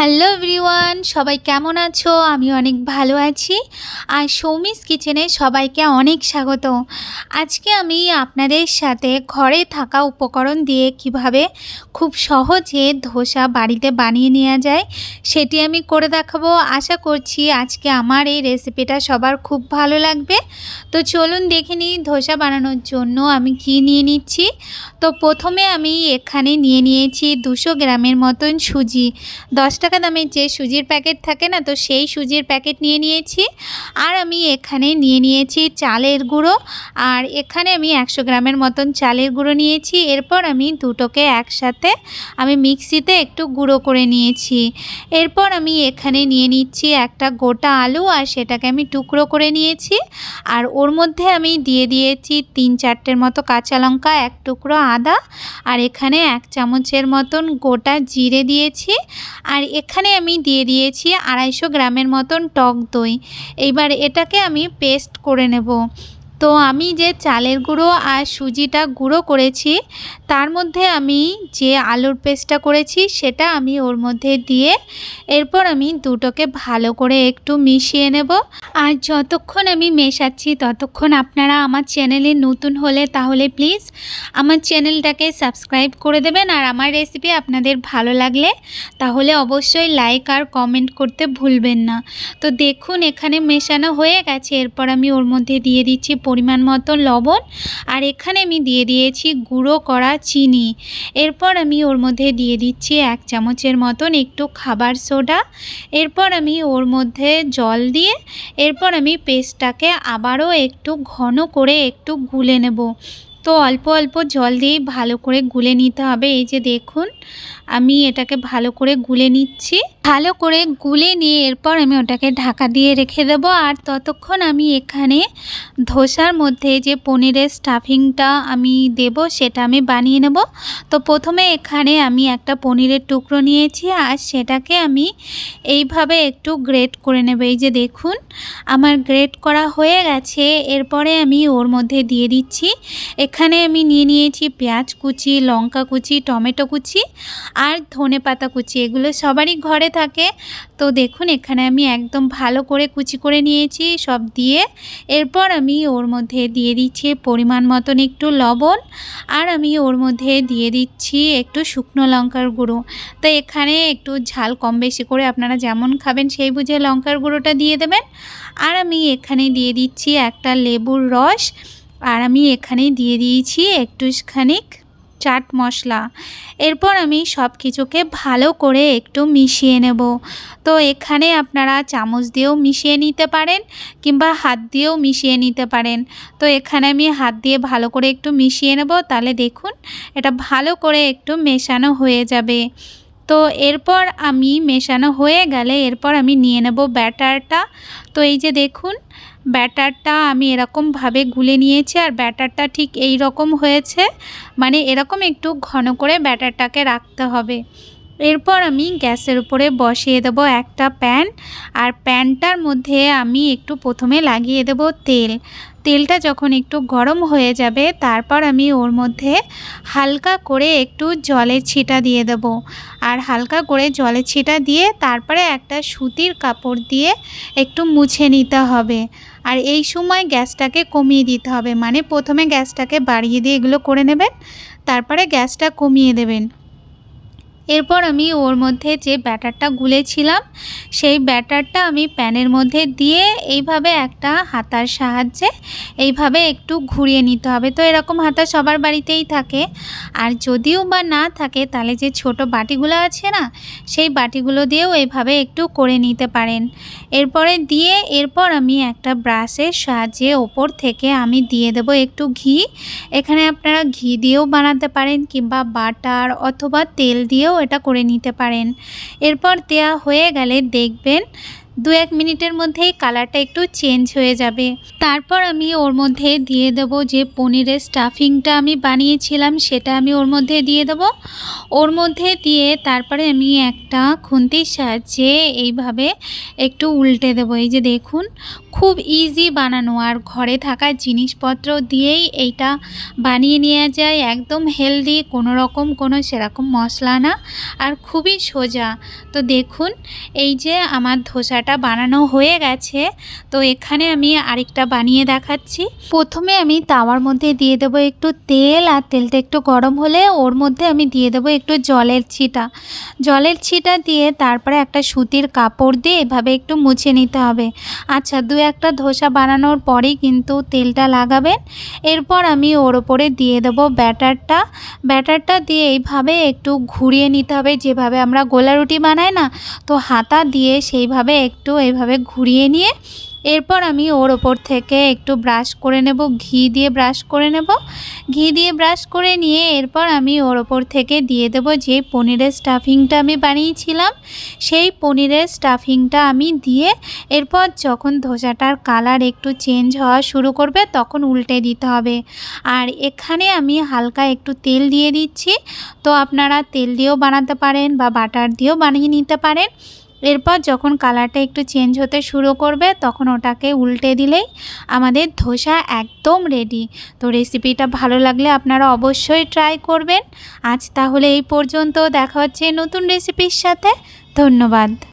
Hello everyone, সবাই কেমন আছো? আমি অনেক ভালো আছি। আর সৌমিস কিচেনে সবাইকে অনেক স্বাগত। আজকে আমি আপনাদের সাথে ঘরে থাকা উপকরণ দিয়ে কীভাবে খুব সহজে ধোসা বাড়িতে বানিয়ে নেওয়া যায় সেটি আমি করে দেখাবো। আশা করছি আজকে আমার এই রেসিপিটা সবার খুব ভালো লাগবে। তো চলুন দেখে নিই ধোসা বানানোর জন্য আমি কী নিয়ে নিচ্ছি। তো প্রথমে আমি এখানে নিয়ে নিয়েছি দুশো গ্রামের মতন সুজি দশ টাকা দামের যে সুজির প্যাকেট থাকে না, তো সেই সুজির প্যাকেট নিয়ে নিয়েছি। আর আমি এখানে নিয়ে নিয়েছি চালের গুঁড়ো। আর এখানে আমি একশো গ্রামের মতন চালের গুঁড়ো নিয়েছি। এরপর আমি দুটোকে একসাথে আমি মিক্সিতে একটু গুঁড়ো করে নিয়েছি। এরপর আমি এখানে নিয়ে নিচ্ছি একটা গোটা আলু, আর সেটাকে আমি টুকরো করে নিয়েছি। আর ওর মধ্যে আমি দিয়ে দিয়েছি তিন চারটের মতো কাঁচা লঙ্কা, এক টুকরো আদা। আর এখানে এক চামচের মতন গোটা জিরে দিয়েছি। আর এখানে আমি দিয়ে দিয়েছি আড়াইশো গ্রামের মতন টক দই। এইবার এটাকে আমি পেস্ট করে নেব। তো আমি যে চালের গুঁড়ো আর সুজিটা গুঁড়ো করেছি, তার মধ্যে আমি যে আলুর পেস্টটা করেছি, সেটা আমি ওর মধ্যে দিয়ে এরপর আমি দুটোকে ভালো করে একটু মিশিয়ে নেব। আর যতক্ষণ আমি মেশাচ্ছি, ততক্ষণ আপনারা আমার চ্যানেলে নতুন হলে তাহলে প্লিজ আমার চ্যানেলটাকে সাবস্ক্রাইব করে দেবেন আর আমার রেসিপি আপনাদের ভালো লাগলে তাহলে অবশ্যই লাইক আর কমেন্ট করতে ভুলবেন না। তো দেখুন, এখানে মেশানো হয়ে গেছে, এরপর আমি ওর মধ্যে দিয়ে দিচ্ছি পরিমাণ মতো লবণ আর এখানে আমি দিয়ে দিয়েছি গুঁড়ো করা চিনি। এরপর আমি ওর মধ্যে দিয়ে দিচ্ছি এক চামচের মতন একটু খাবার সোডা। এরপর আমি ওর মধ্যে জল দিয়ে এরপর আমি পেস্টটাকে আবারও একটু ঘন করে একটু গুলে নেব। তো অল্প অল্প জল দিয়েই ভালো করে গুলে নিতে হবে। এই যে দেখুন, আমি এটাকে ভালো করে গুলে নিচ্ছি। ভালো করে গুলে নিয়ে এরপর আমি ওটাকে ঢাকা দিয়ে রেখে দেব। আর ততক্ষণ আমি এখানে ধোসার মধ্যে যে পনিরের স্টাফিংটা আমি দেব, সেটা আমি বানিয়ে নেব। তো প্রথমে এখানে আমি একটা পনিরের টুকরো নিয়েছি আর সেটাকে আমি এইভাবে একটু গ্রেট করে নেব। এই যে দেখুন, আমার গ্রেট করা হয়ে গেছে। এরপরে আমি ওর মধ্যে দিয়ে দিচ্ছি। এখানে আমি নিয়ে নিয়েছি পেঁয়াজ কুচি, লঙ্কা কুচি, টমেটো কুচি আর ধনে পাতা কুচি। এগুলো সবারই ঘরে থাকে। তো দেখুন, এখানে আমি একদম ভালো করে কুচি করে নিয়েছি সব দিয়ে। এরপর আমি ওর মধ্যে দিয়ে দিচ্ছি পরিমাণ মতন একটু লবণ আর আমি ওর মধ্যে দিয়ে দিচ্ছি একটু শুকনো লঙ্কার গুঁড়ো। তো এখানে একটু ঝাল কম বেশি করে আপনারা যেমন খাবেন সেই বুঝে লঙ্কার গুঁড়োটা দিয়ে দেবেন। আর আমি এখানে দিয়ে দিচ্ছি একটা লেবুর রস আর আমি এখানে দিয়ে দিয়েছি একটুখানিক চাট মশলা। এরপর আমি সব কিছুকে ভালো করে একটু মিশিয়ে নেব। তো এখানে আপনারা চামচ দিয়েও মিশিয়ে নিতে পারেন কিংবা হাত দিয়েও মিশিয়ে নিতে পারেন। তো এখানে আমি হাত দিয়ে ভালো করে একটু মিশিয়ে নেব। তাহলে দেখুন, এটা ভালো করে একটু মেশানো হয়ে যাবে। তো এরপর আমি মেশানো হয়ে গেলে এরপর আমি নিয়ে নেব ব্যাটারটা। তো এই যে দেখুন, ব্যাটারটা আমি এরকমভাবে গুলে নিয়েছি আর ব্যাটারটা ঠিক এই রকম হয়েছে। মানে এরকম একটু ঘন করে ব্যাটারটাকে রাখতে হবে। এরপর আমি গ্যাসের উপরে বসিয়ে দেব একটা প্যান, আর প্যানটার মধ্যে আমি একটু প্রথমে লাগিয়ে দেব তেল। তেলটা যখন একটু গরম হয়ে যাবে, তারপর আমি ওর মধ্যে হালকা করে একটু জলের ছিটা দিয়ে দেব। আর হালকা করে জলের ছিটা দিয়ে তারপরে একটা সুতির কাপড় দিয়ে একটু মুছে নিতে হবে। আর এই সময় গ্যাসটাকে কমিয়ে দিতে হবে মানে প্রথমে গ্যাসটাকে বাড়িয়ে দিয়ে এগুলো করে নেবেন, তারপরে গ্যাসটা কমিয়ে দেবেন। এরপর আমি ওর মধ্যে যে ব্যাটারটা গুলেছিলাম, সেই ব্যাটারটা আমি প্যানের মধ্যে দিয়ে এইভাবে একটা হাতার সাহায্যে এইভাবে একটু ঘুরিয়ে নিতে হবে। তো এরকম হাতা সবার বাড়িতেই থাকে। আর যদিও বা না থাকে, তাহলে যে ছোট বাটিগুলো আছে না, সেই বাটিগুলো দিয়েও এইভাবে একটু করে নিতে পারেন। এরপরে দিয়ে এরপর আমি একটা ব্রাশের সাহায্যে ওপর থেকে আমি দিয়ে দেব একটু ঘি। এখানে আপনারা ঘি দিয়েও বানাতে পারেন কিংবা বাটার অথবা তেল দিয়েও এটা করে নিতে পারেন। এরপর দেয়া হয়ে গেলে দেখবেন দু এক মিনিটের মধ্যেই কালারটা একটু চেঞ্জ হয়ে যাবে। তারপর আমি ওর মধ্যে দিয়ে দেবো যে পনিরের স্টাফিংটা আমি বানিয়েছিলাম, সেটা আমি ওর মধ্যে দিয়ে দেবো। ওর মধ্যে দিয়ে তারপরে আমি একটা খুন্তির সাহায্যে এইভাবে একটু উল্টে দেবো। এই যে দেখুন, খুব ইজি বানানো। আর ঘরে থাকা জিনিসপত্র দিয়েই এইটা বানিয়ে নেওয়া যায়। একদম হেলদি কোনো রকম কোনো সেরকম মশলা না। আর খুবই সোজা। তো দেখুন, এই যে আমার ধোসাটা বানানো হয়ে গেছে। তো এখানে আমি আরেকটা বানিয়ে দেখাচ্ছি। প্রথমে আমি তাওয়ার মধ্যে দিয়ে দেবো একটু তেল আর তেলটা একটু গরম হলে ওর মধ্যে আমি দিয়ে দেবো একটু জলের ছিটা। জলের ছিটা দিয়ে তারপরে একটা সুতির কাপড় দিয়ে এভাবে একটু মুছে নিতে হবে। আচ্ছা দু একটা ধোসা বানানোর পরেই কিন্তু তেলটা লাগাবেন। এরপর আমি ওর ওপরে দিয়ে দেবো ব্যাটারটা। ব্যাটারটা দিয়ে এইভাবে একটু ঘুরিয়ে নিতে হবে। যেভাবে আমরা গোলা রুটি বানাই না, তো হাতা দিয়ে সেইভাবে একটু এইভাবে ঘুরিয়ে নিয়ে এরপর আমি ওর ওপর থেকে একটু ব্রাশ করে নেব, ঘি দিয়ে ব্রাশ করে নেব। ঘি দিয়ে ব্রাশ করে নিয়ে এরপর আমি ওর ওপর থেকে দিয়ে দেব যে পনিরের স্টাফিংটা আমি বানিয়েছিলাম। সেই পনিরের স্টাফিংটা আমি দিয়ে এরপর যখন ধোসাটার কালার একটু চেঞ্জ হওয়া শুরু করবে তখন উল্টে দিতে হবে। আর এখানে আমি হালকা একটু তেল দিয়ে দিচ্ছি। তো আপনারা তেল দিয়েও বানাতে পারেন বা বাটার দিয়েও বানিয়ে নিতে পারেন। এরপর যখন কালারটা একটু চেঞ্জ হতে শুরু করবে, তখন ওটাকে উল্টে দিলেই আমাদের ধোসা একদম রেডি তো রেসিপিটা ভালো লাগলে আপনারা অবশ্যই ট্রাই করবেন। আজ তাহলে এই পর্যন্ত দেখা হচ্ছে নতুন রেসিপির সাথে। ধন্যবাদ।